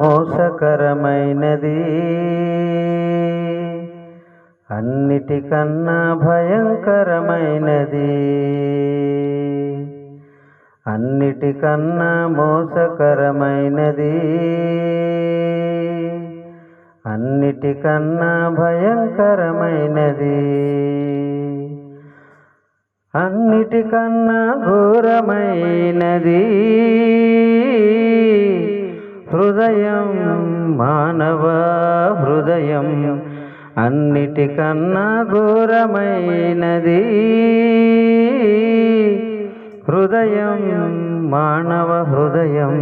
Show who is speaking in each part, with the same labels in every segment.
Speaker 1: మోసకరమైనది. అన్నిటికన్నా భయంకరమైనది. అన్నిటికన్నా మోసకరమైనది. అన్నిటికన్నా భయంకరమైనది. అన్నిటికన్నా ఘోరమైనది. హృదయం మానవ హృదయం అన్నిటికన్నా ఘోరమైనది. హృదయం మానవ హృదయం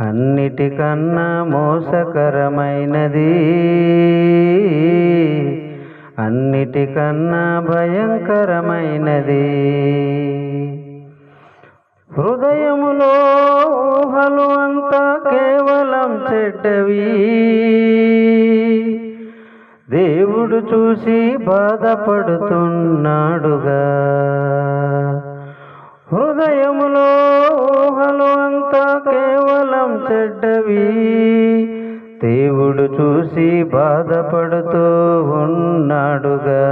Speaker 1: అన్నిటికన్నా మోసకరమైనది. అన్నిటికన్నా భయంకరమైనది. హృదయములో ఊహలు అంతా కేవలం చెడ్డవి. దేవుడు చూసి బాధపడుతున్నాడుగా. హృదయములో ఊహలు అంతా కేవలం చెడ్డవి. దేవుడు చూసి బాధపడుతూ ఉన్నాడుగా.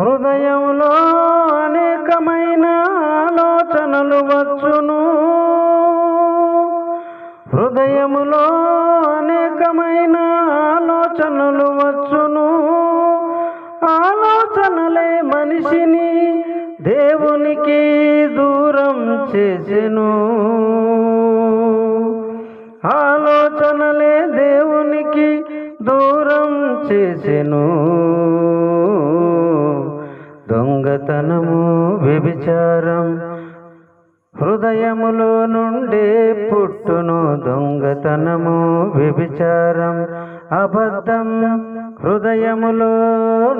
Speaker 1: హృదయంలో దేవునికి దూరం చేసెను. ఆలోచనలే దేవునికి దూరం చేసెను. దొంగతనము వ్యభిచారం హృదయములో నుండే పుట్టును. దొంగతనము వ్యభిచారం అబద్ధం హృదయములో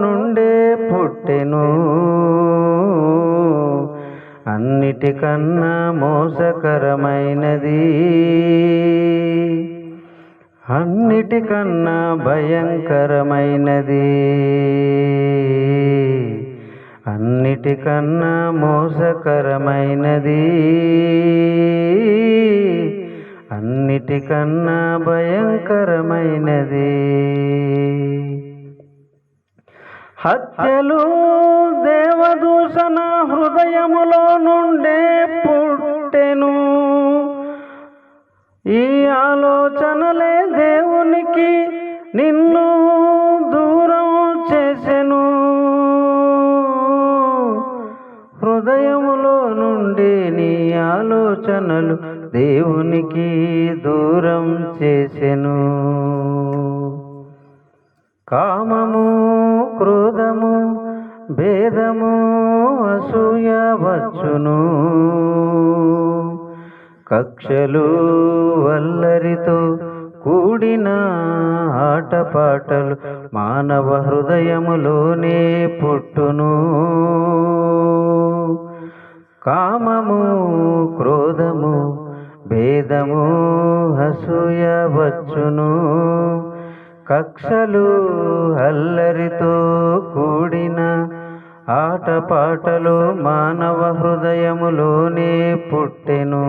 Speaker 1: నుండే పుట్టెను. అన్నిటికన్నా మోసకరమైనది. అన్నిటికన్నా భయంకరమైనది. అన్నిటికన్నా మోసకరమైనది. అన్నిటికన్నా భయంకరమైనది. హత్యలు దేవదూషణ హృదయములో నుండే పుట్టెను. ఈ ఆలోచనలే దేవునికి నిన్ను దూరం చేసెను. హృదయములో నుండి నీ ఆలోచనలు దేవునికి దూరం చేసెను. కామము క్రోధము భేదము అసూయ వచ్చును. కక్షలు వల్లరితో కూడిన ఆటపాటలు మానవ హృదయములోనే పుట్టును. కామము క్రోధము భేదము అసూయ వచ్చును. కక్షలు అల్లరితో కూడిన ఆటపాటలు మానవ హృదయములోనే పుట్టెను.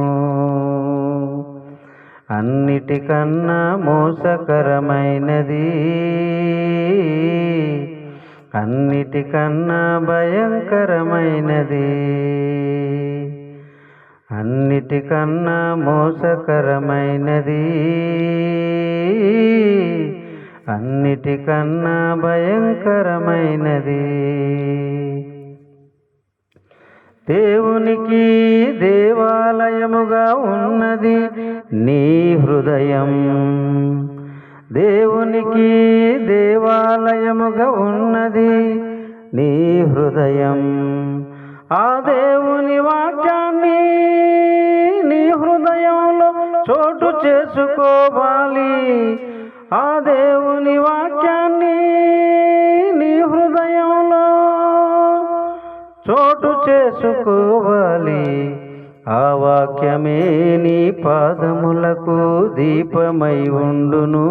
Speaker 1: అన్నిటికన్నా మోసకరమైనది అన్నిటికన్నా భయంకరమైనది అన్నిటికన్నా మోసకరమైనది. అన్నిటికన్నా భయంకరమైనది. దేవునికి దేవాలయముగా ఉన్నది నీ హృదయం. దేవునికి దేవాలయముగా ఉన్నది నీ హృదయం. ఆ దేవుని వాక్యాన్ని నీ హృదయంలో చోటు చేసుకోవాలి. దేవుని వాక్యాన్ని నీ హృదయంలో చోటు చేసుకోవాలి. ఆ వాక్యమే నీ పాదములకు దీపమై ఉండును.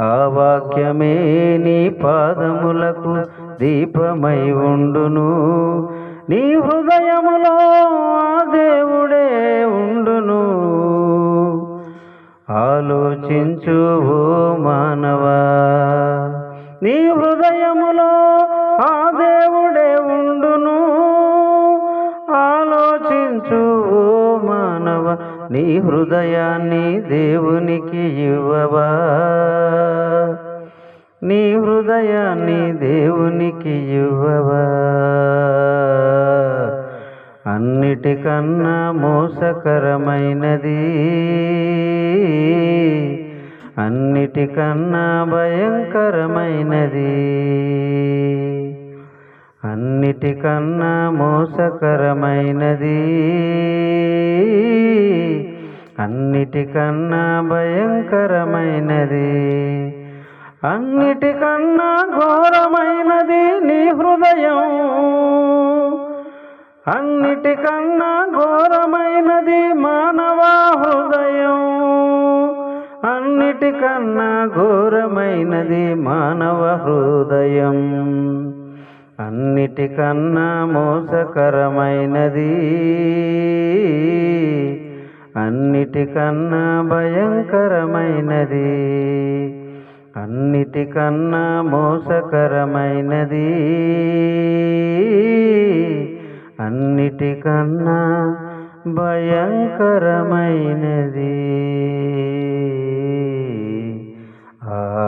Speaker 1: ఆ వాక్యమే నీ పాదములకు దీపమై ఉండును. నీ హృదయములో ఆ దేవుడే ఉండును. ఆలోచించు చూ మానవ నీ హృదయాన్ని దేవునికి ఇవ్వవా నీ హృదయాన్ని దేవునికి ఇవ్వవా అన్నిటికన్నా మోసకరమైనది అన్నిటికన్నా భయంకరమైనది అన్నిటికన్నా మోసకరమైనది. అన్నిటికన్నా భయంకరమైనది. అన్నిటికన్నా ఘోరమైనది నీ హృదయం. అన్నిటికన్నా ఘోరమైనది మానవ హృదయం. అన్నిటికన్నా ఘోరమైనది మానవ హృదయం. అన్నిటికన్నా మోసకరమైనది. అన్నిటికన్నా భయంకరమైనది. అన్నిటికన్నా మోసకరమైనది. అన్నిటికన్నా భయంకరమైనది. ఆ